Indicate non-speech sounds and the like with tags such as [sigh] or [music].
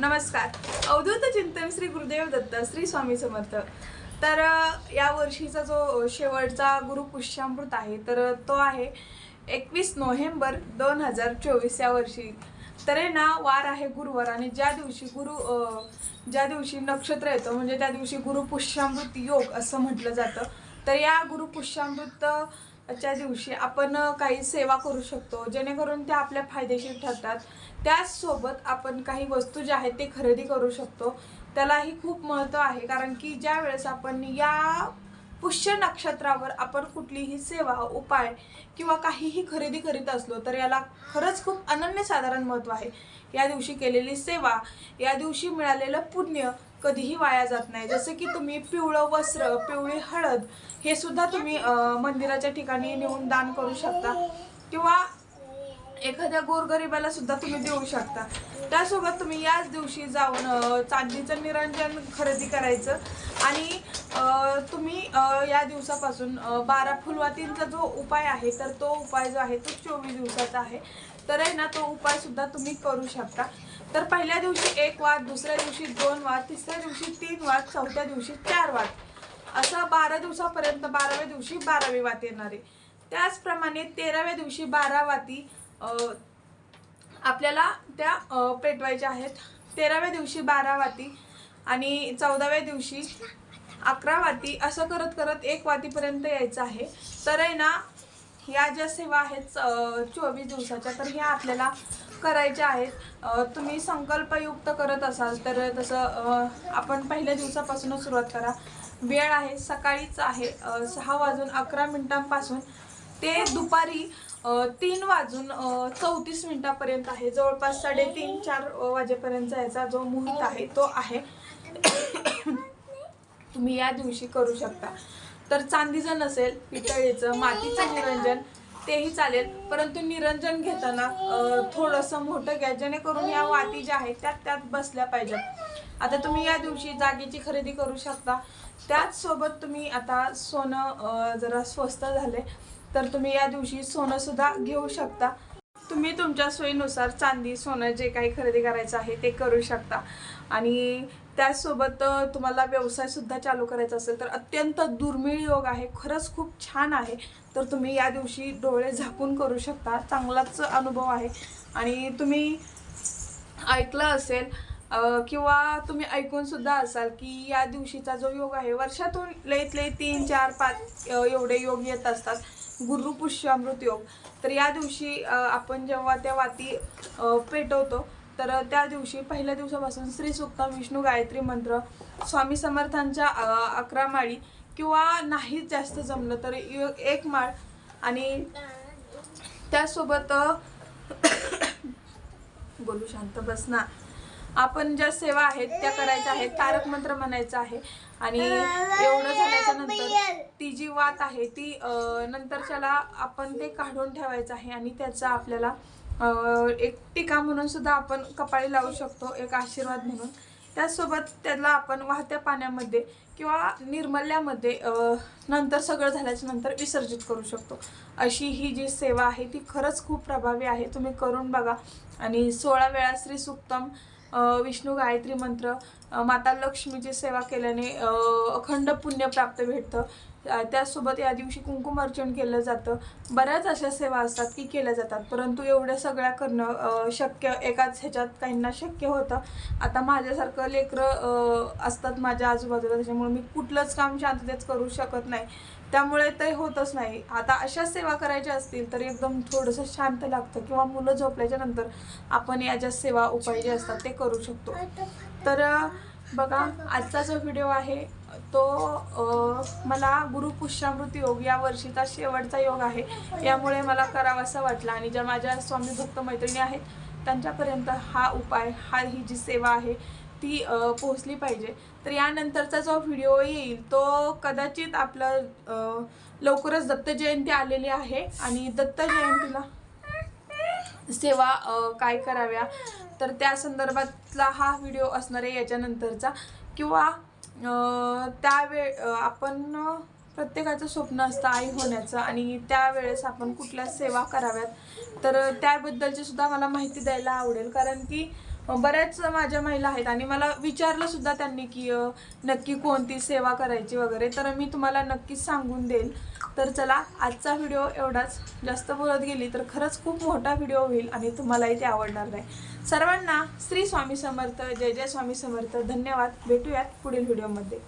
नमस्कार. अवधूत चिंतन श्री गुरुदेव दत्त श्री स्वामी समर्थ. तर या वर्षीचा जो शेवटचा गुरु पुष्यामृत आहे तर तो आहे एकवीस नोव्हेंबर दोन हजार चोवीस या वर्षी. तर हे ना वार आहे गुरुवार आणि ज्या दिवशी गुरु ज्या दिवशी नक्षत्र येतं म्हणजे त्या दिवशी गुरु पुष्यामृत योग असं म्हटलं जातं. तर या गुरु पुष्यामृत च्या दिवशी आपण काही सेवा करू शकतो जेणेकरून त्या आपल्या फायदेशीर ठरतात. त्याचसोबत आपण काही वस्तू ज्या आहेत ते खरेदी करू शकतो. त्यालाही खूप महत्त्व आहे कारण की ज्या वेळेस आपण या पुष्य नक्षत्रावर आपण कुठलीही सेवा उपाय किंवा काहीही खरेदी करीत असलो तर याला खरंच खूप अनन्यसाधारण महत्त्व आहे. या दिवशी केलेली सेवा या दिवशी मिळालेलं पुण्य कधीही वाया जात नाही. जसं की तुम्ही पिवळं वस्त्र पिवळी हळद हे सुद्धा तुम्ही मंदिराच्या ठिकाणी नेऊन दान करू शकता. किंवा एखाद्या गोरगरिबाला सुद्धा तुम्ही देऊ शकता. त्यासोबत तुम्ही याच दिवशी जाऊन चांदीचं निरंजन खरेदी करायचं. आणि तुम्ही या दिवसापासून बारा फुलवातींचा जो उपाय आहे तर तो उपाय जो आहे तो चोवीस दिवसाचा आहे. तर आहे ना तो उपायसुद्धा तुम्ही करू शकता. तर पहिल्या दिवशी एक वाद दुसऱ्या दिवशी दोन वाद तिसऱ्या दिवशी तीन वाद चौथ्या दिवशी चार वाद. असं बारा दिवसापर्यंत बाराव्या दिवशी बारावी वात येणार आहे. त्याचप्रमाणे तेराव्या दिवशी बारा वाती आपल्याला त्या पेटवायच्या आहेत तेराव्या दिवशी बारा वाती आणि चौदाव्या दिवशी अकरा वाती असं करत करत एक वातीपर्यंत यायचं आहे. तर आहे ना ह्या ज्या सेवा आहेत चोवीस दिवसाच्या तर ह्या आपल्याला करायच्या आहेत. तुम्ही संकल्पयुक्त करत असाल तर तसं आपण पहिल्या दिवसापासूनच सुरुवात करा. वेळ आहे सकाळीच आहे सहा वाजून अकरा मिनिटांपासून ते दुपारी तीन वाजून चौतीस मिनिटापर्यंत आहे. जवळपास साडेतीन चार वाजेपर्यंत जायचा याचा जो मुहूर्त आहे तो आहे. तुम्ही या दिवशी करू शकता. तर चांदीचं नसेल पितळेचं मातीचं निरंजन तेही चालेल. परंतु निरंजन घेताना थोडंसं मोठं घ्या. जेणेकरून या वाती ज्या आहेत त्यात त्यात बसल्या पाहिजेत. आता तुम्ही या दिवशी जागेची खरेदी करू शकता. त्याचसोबत तुम्ही आता सोनं जरा स्वस्त झाले तर तुम्ही या दिवशी सोनं सुद्धा घेऊ शकता. तुम्ही तुमच्या सोयीनुसार चांदी सोनं जे काही खरेदी करायचं आहे ते करू शकता. आणि त्याचसोबत तुम्हाला व्यवसायसुद्धा चालू करायचा असेल तर अत्यंत दुर्मिळ योग आहे. खरंच खूप छान आहे. तर तुम्ही या दिवशी डोळे झाकून करू शकता. चांगलाच अनुभव आहे. आणि तुम्ही ऐकलं असेल किंवा तुम्ही ऐकूनसुद्धा असाल की या दिवशीचा जो योग आहे वर्षातून लईत लई तीन चार पाच एवढे योग येत असतात. गुरु पुष्यामृत योग. तर या दिवशी आपण जेव्हा त्या वाती पेटवतो तर त्या दिवशी पहिल्या दिवसापासून श्री सुक्तम विष्णू गायत्री मंत्र स्वामी समर्थांच्या अकरा माळी किंवा नाहीच जास्त जमलं तर एक माळ आणि त्यासोबत [coughs] बोलू शांत बसना आपण ज्या सेवा आहेत त्या करायच्या आहेत तारक मंत्र म्हणायचं आहे. आणि एवढं झाल्याच्यानंतर ती जी वात आहे ती नंतरच्याला आपण ते काढून ठेवायचं आहे आणि त्याचा आपल्याला एक टीका म्हणून सुद्धा आपण कपाळी लावू शकतो एक आशीर्वाद म्हणून. त्याचसोबत त्याला आपण वाहत्या पाण्यामध्ये किंवा निर्मल्यामध्ये नंतर सगळं झाल्याच्यानंतर विसर्जित करू शकतो. अशी ही जी सेवा आहे ती खरंच खूप प्रभावी आहे. तुम्ही करून बघा. आणि सोळा वेळा श्री सुक्तम विष्णू गायत्री मंत्र माता लक्ष्मीची सेवा केल्याने अखंड पुण्य प्राप्त भेटतं. त्याचसोबत या दिवशी कुंकुम अर्चन केलं जातं. बऱ्याच अशा सेवा असतात की केल्या जातात. परंतु एवढ्या सगळ्या करणं शक्य एकाच ह्याच्यात काहींना शक्य होतं. आता माझ्यासारखं लेकरं असतात माझ्या आजूबाजूला त्याच्यामुळे मी कुठलंच काम शांततेच करू शकत नाही. त्यामुळे ते होतच नाही. आता अशा सेवा करायच्या असतील तर एकदम थोडंसं शांत लागतं किंवा मुलं झोपल्याच्या नंतर आपण या ज्या सेवा उपाय जे असतात ते करू शकतो. तर बघा आजचा जो व्हिडिओ आहे तो मला गुरु पुष्यामृत योग या वर्षीचा शेवटचा योग आहे. यामुळे मला करावासा वाटला. आणि ज्या माझ्या स्वामी भक्त मैत्रिणी आहेत त्यांच्यापर्यंत हा उपाय हा ही जी सेवा आहे ती पोहोचली पाहिजे. तर यानंतरचा जो व्हिडिओ येईल तो कदाचित आपलं लवकरच दत्त जयंती आलेली आहे. आणि दत्त जयंतीला सेवा काय कराव्या? तर त्या संदर्भातला हा व्हिडिओ असणार आहे याच्यानंतरचा. किंवा त्यावे आपण प्रत्येकाचं स्वप्न असतं आई होण्याचं आणि त्यावेळेस आपण कुठल्या सेवा कराव्यात. तर त्याबद्दलची सुद्धा मला माहिती द्यायला आवडेल. कारण की बऱ्याच माझ्या महिला आहेत आणि मला विचारलं सुद्धा त्यांनी की नक्की कोणती सेवा करायची वगैरे. तर मी तुम्हाला नक्कीच सांगून देईल. तर चला आजचा व्हिडिओ एवढाच. जास्त बोलत गेली तर खरंच खूप मोठा व्हिडिओ होईल आणि तुम्हालाही ते आवडणार नाही. सर्वांना श्री स्वामी समर्थ जय जय स्वामी समर्थ. धन्यवाद. भेटूयात पुढील व्हिडिओमध्ये.